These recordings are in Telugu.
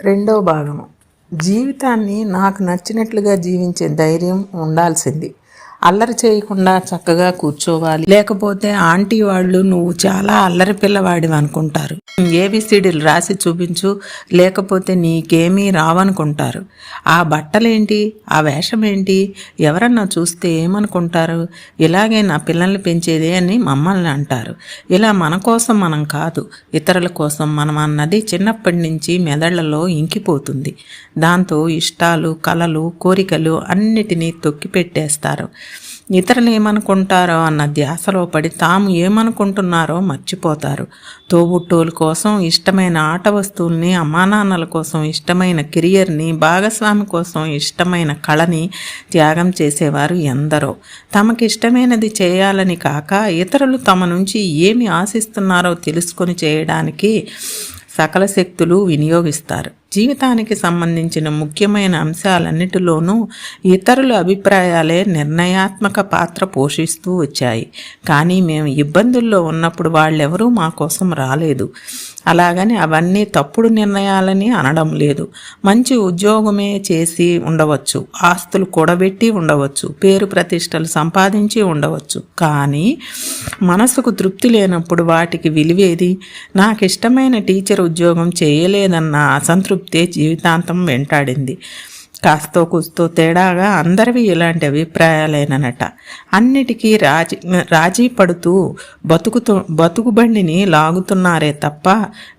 రెండో భాగము. జీవితాన్ని నాకు నచ్చినట్లుగా జీవించే ధైర్యం ఉండాల్సింది. అల్లరి చేయకుండా చక్కగా కూర్చోవాలి. లేకపోతే ఆంటీ వాళ్ళు నువ్వు చాలా అల్లరి పిల్లవాడివి అనుకుంటారు. ఏబిసిడీలు రాసి చూపించు లేకపోతే నీకేమీ రావనుకుంటారు. ఆ బట్టలేంటి? ఆ వేషం ఏంటి ఎవరన్నా చూస్తే ఏమనుకుంటారు? ఇలాగే నా పిల్లల్ని పెంచేదే అని మమ్మల్ని అంటారు. ఇలా మన కోసం మనం కాదు ఇతరుల కోసం మనం అన్నది చిన్నప్పటి నుంచి మెదళ్ళలో ఇంకిపోతుంది. దాంతో ఇష్టాలు కలలు కోరికలు అన్నిటినీ తొక్కి పెట్టేస్తారు ఇతరులు ఏమనుకుంటారో అన్న ధ్యాసలో పడి తాము ఏమనుకుంటున్నారో మర్చిపోతారు. తోబుట్టోల కోసం ఇష్టమైన ఆట వస్తువుల్ని అమ్మానాన్నల కోసం ఇష్టమైన కెరియర్ని భాగస్వామి కోసం ఇష్టమైన కళని త్యాగం చేసేవారు ఎందరో. తమకి ఇష్టమైనది చేయాలని కాక ఇతరులు తమ నుంచి ఏమి ఆశిస్తున్నారో తెలుసుకొని చేయడానికి సకల శక్తులు వినియోగిస్తారు. జీవితానికి సంబంధించిన ముఖ్యమైన అంశాలన్నిటిలోనూ ఇతరుల అభిప్రాయాలే నిర్ణయాత్మక పాత్ర పోషిస్తూ వచ్చాయి. కానీ మేము ఇబ్బందుల్లో ఉన్నప్పుడు వాళ్ళెవరూ మా కోసం రాలేదు. అలాగని అవన్నీ తప్పుడు నిర్ణయాలని అనడం లేదు. మంచి ఉద్యోగమే చేసి ఉండవచ్చు. ఆస్తులు కూడబెట్టి ఉండవచ్చు. పేరు ప్రతిష్టలు సంపాదించి ఉండవచ్చు. కానీ మనసుకు తృప్తి లేనప్పుడు వాటికి విలువేది? నాకు ఇష్టమైన టీచర్ ఉద్యోగం చేయలేదన్న అసంతృప్తి జీవితాంతం వెంటాడింది. కాస్తో కూస్తో తేడాగా అందరివి ఇలాంటి అభిప్రాయాలేనట అన్నిటికీ రాజీ రాజీ పడుతూ బతుకుతూ బతుకుబండిని లాగుతున్నారే తప్ప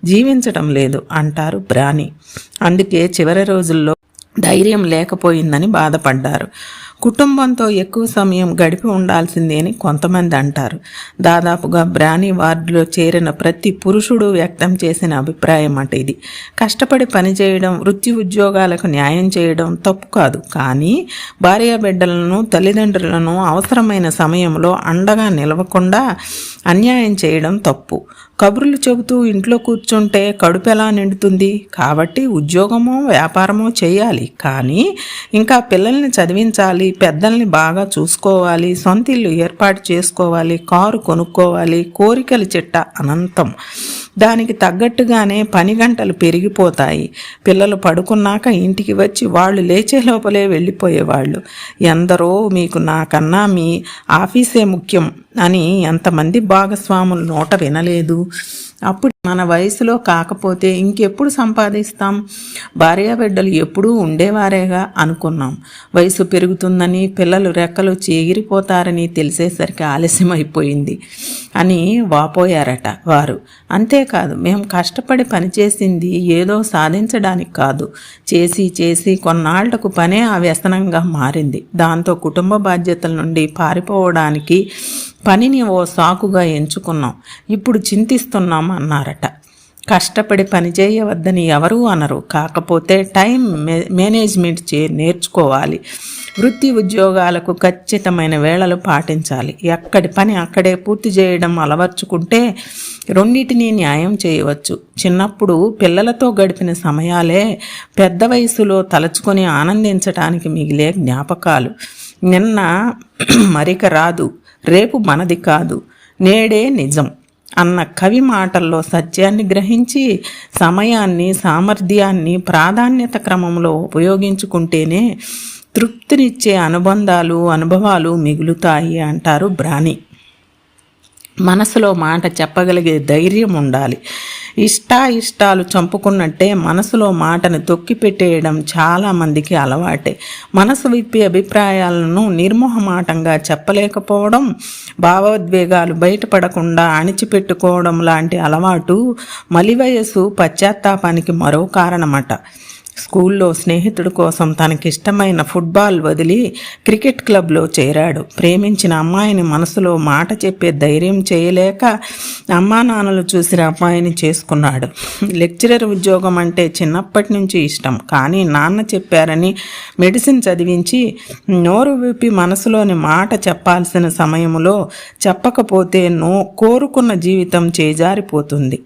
జీవించటం లేదు అంటారు బ్రాని అందుకే చివరి రోజుల్లో ధైర్యం లేకపోయిందని బాధపడ్డారు. కుటుంబంతో ఎక్కువ సమయం గడిపి ఉండాల్సిందే అని కొంతమంది అంటారు. దాదాపుగా బ్రానీ వార్డులో చేరిన ప్రతి పురుషుడు వ్యక్తం చేసిన అభిప్రాయం అట ఇది. కష్టపడి పనిచేయడం వృత్తి ఉద్యోగాలకు న్యాయం చేయడం తప్పు కాదు. కానీ భార్యాబిడ్డలను తల్లిదండ్రులను అవసరమైన సమయంలో అండగా నిలవకుండా అన్యాయం చేయడం తప్పు. కబుర్లు చెబుతూ ఇంట్లో కూర్చుంటే కడుపు ఎలా నిండుతుంది? కాబట్టి ఉద్యోగమో వ్యాపారమో చేయాలి. కానీ ఇంకా పిల్లల్ని చదివించాలి పెద్దల్ని బాగా చూసుకోవాలి సొంత ఇల్లు ఏర్పాటు చేసుకోవాలి కారు కొనుక్కోవాలి కోరికల చిట్ట అనంతం. దానికి తగ్గట్టుగానే పని గంటలు పెరిగిపోతాయి. పిల్లలు పడుకున్నాక ఇంటికి వచ్చి వాళ్ళు లేచే లోపలే వెళ్ళిపోయేవాళ్ళు. ఎందరో మీకు నాకన్నా మీ ఆఫీసే ముఖ్యం అని ఎంతమంది భాగస్వాములు నోట వినలేదు. అప్పుడు మన వయసులో కాకపోతే ఇంకెప్పుడు సంపాదిస్తాం? భార్యాబిడ్డలు ఎప్పుడూ ఉండేవారేగా అనుకున్నాం. వయసు పెరుగుతుందని పిల్లలు రెక్కలు చేగిరిపోతారని తెలిసేసరికి ఆలస్యం అయిపోయింది అని వాపోయారట వారు. అంతేకాదు మేము కష్టపడి పనిచేసింది ఏదో సాధించడానికి కాదు. చేసి చేసి కొన్నాళ్ళకు పనే ఆ వ్యసనంగా మారింది. దాంతో కుటుంబ బాధ్యతల నుండి పారిపోవడానికి పనిని ఓ సాకుగా ఎంచుకున్నాం. ఇప్పుడు చింతిస్తున్నాం అన్నారట కష్టపడి పని చేయవద్దని ఎవరూ అనరు. కాకపోతే టైం మేనేజ్మెంట్ చే నేర్చుకోవాలి. వృత్తి ఉద్యోగాలకు ఖచ్చితమైన వేళలు పాటించాలి. ఎక్కడి పని అక్కడే పూర్తి చేయడం అలవర్చుకుంటే రెండింటినీ న్యాయం చేయవచ్చు. చిన్నప్పుడు పిల్లలతో గడిపిన సమయాలే పెద్ద వయసులో తలుచుకొని ఆనందించటానికి మిగిలే జ్ఞాపకాలు. నిన్న మరిక రాదు. రేపు మనది కాదు. నేడే నిజం. అన్న కవి మాటల్లో సత్యాన్ని గ్రహించి సమయాన్ని సామర్థ్యాన్ని ప్రాధాన్యత క్రమంలో ఉపయోగించుకుంటేనే తృప్తినిచ్చే అనుబంధాలు అనుభవాలు మిగులుతాయి అంటారు బ్రాణి. మనసులో మాట చెప్పగలిగే ధైర్యం ఉండాలి. ఇష్టాయిష్టాలు చంపుకున్నట్టే మనసులో మాటను తొక్కిపెట్టేయడం చాలామందికి అలవాటే. మనసు విప్పి అభిప్రాయాలను నిర్మోహమాటంగా చెప్పలేకపోవడం భావోద్వేగాలు బయటపడకుండా అణిచిపెట్టుకోవడం లాంటి అలవాటు మలివయసు పశ్చాత్తాపానికి మరో కారణమట. స్కూల్లో స్నేహితుడు కోసం తనకిష్టమైన ఫుట్బాల్ వదిలి క్రికెట్ క్లబ్లో చేరాడు. ప్రేమించిన అమ్మాయిని మనసులో మాట చెప్పే ధైర్యం చేయలేక అమ్మా నాన్నలు చూసిన అమ్మాయిని చేసుకున్నాడు. లెక్చరర్ ఉద్యోగం అంటే చిన్నప్పటి నుంచి ఇష్టం. కానీ నాన్న చెప్పారని మెడిసిన్ చదివించి నోరు విప్పి మనసులోని మాట చెప్పాల్సిన సమయంలో చెప్పకపోతే నో కోరుకున్న జీవితం చేజారిపోతుంది.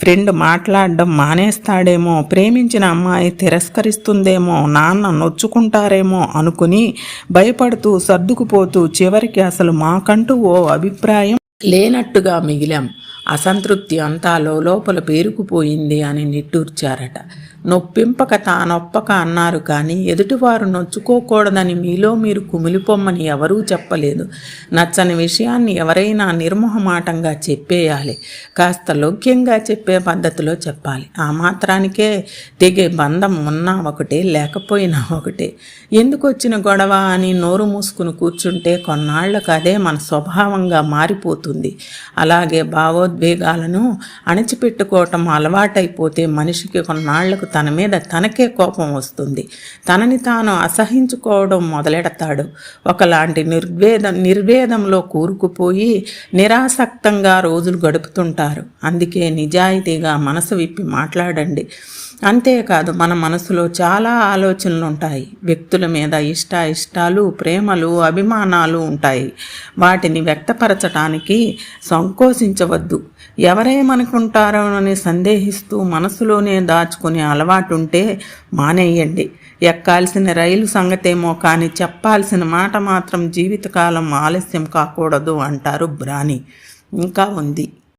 ఫ్రెండ్ మాట్లాడడం మానేస్తాడేమో ప్రేమించిన అమ్మాయి తిరస్కరిస్తుందేమో నాన్న నొచ్చుకుంటారేమో అనుకుని భయపడుతూ సర్దుకుపోతూ చివరికి అసలు మాకంటూ ఓ అభిప్రాయం లేనట్టుగా మిగిలాం. అసంతృప్తి అంతా లోపల పేరుకుపోయింది అని నిట్టూర్చారట. నొప్పింపక తానొప్పక అన్నారు కానీ ఎదుటివారు నొచ్చుకోకూడదని మీలో మీరు కుమిలిపోమ్మని ఎవరూ చెప్పలేదు. నచ్చని విషయాన్ని ఎవరైనా నిర్మోహమాటంగా చెప్పేయాలి. కాస్త లౌక్యంగా చెప్పే పద్ధతిలో చెప్పాలి. ఆ మాత్రానికే తెగే బంధం ఉన్నా ఒకటే లేకపోయినా ఒకటే. ఎందుకు వచ్చిన గొడవ అని నోరు మూసుకుని కూర్చుంటే కొన్నాళ్ళకు అదే మన స్వభావంగా మారిపోతుంది. అలాగే భావోద్వేగాలను అణిచిపెట్టుకోవటం అలవాటైపోతే మనిషికి కొన్నాళ్ళకు తన మీద తనకే కోపం వస్తుంది. తనని తాను అసహించుకోవడం మొదలెడతాడు. ఒకలాంటి నిర్వేదం నిర్వేదంలో కూరుకుపోయి నిరాసక్తంగా రోజులు గడుపుతుంటారు. అందుకే నిజాయితీగా మనసు విప్పి మాట్లాడండి. అంతేకాదు మన మనసులో చాలా ఆలోచనలు ఉంటాయి. వ్యక్తుల మీద ఇష్ట ఇష్టాలు ప్రేమలు అభిమానాలు ఉంటాయి. వాటిని వ్యక్తపరచటానికి సంకోచించవద్దు. ఎవరేమనుకుంటారో అని సందేహిస్తూ మనసులోనే దాచుకునే అలవాటు ఉంటే మానేయండి. ఎక్కాల్సిన రైలు సంగతేమో కానీ చెప్పాల్సిన మాట మాత్రం జీవితకాలం ఆలస్యం కాకూడదు అంటారు బ్రాని ఇంకా ఉంది.